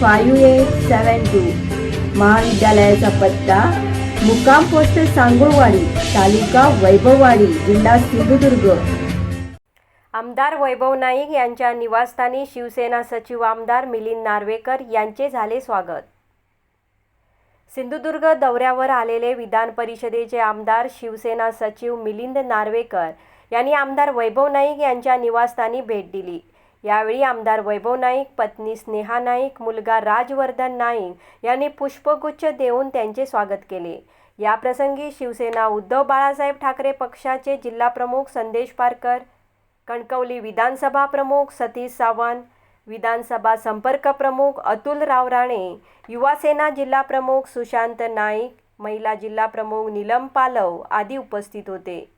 five eight seven two. महाविद्यालयाचा पत्ता मुक्काम पोस्ट सांगुळवाडी तालुका वैभववाडी जिल्हा सिंधुदुर्ग. आमदार वैभव नाईक यांच्या निवासस्थानी शिवसेना सचिव आमदार मिलिंद नार्वेकर यांचे झाले स्वागत. सिंधुदुर्ग दौऱ्यावर आलेले विधान परिषदेचे आमदार शिवसेना सचिव मिलिंद नार्वेकर यांनी आमदार वैभव नाईक यांच्या निवासस्थानी भेट दिली. यावेळी आमदार वैभव नाईक पत्नी स्नेहा नाईक मुलगा राजवर्धन नाईक यांनी पुष्पगुच्छ देऊन त्यांचे स्वागत केले. याप्रसंगी शिवसेना उद्धव बाळासाहेब ठाकरे पक्षाचे जिल्हाप्रमुख संदेश पारकर कणकवली विधानसभा प्रमुख सतीश सावंत विधानसभा संपर्क प्रमुख अतुलराव राणे युवासेना जिल्हाप्रमुख सुशांत नाईक महिला जिल्हाप्रमुख नीलम पालव आदी उपस्थित होते.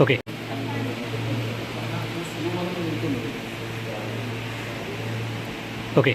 Okay okay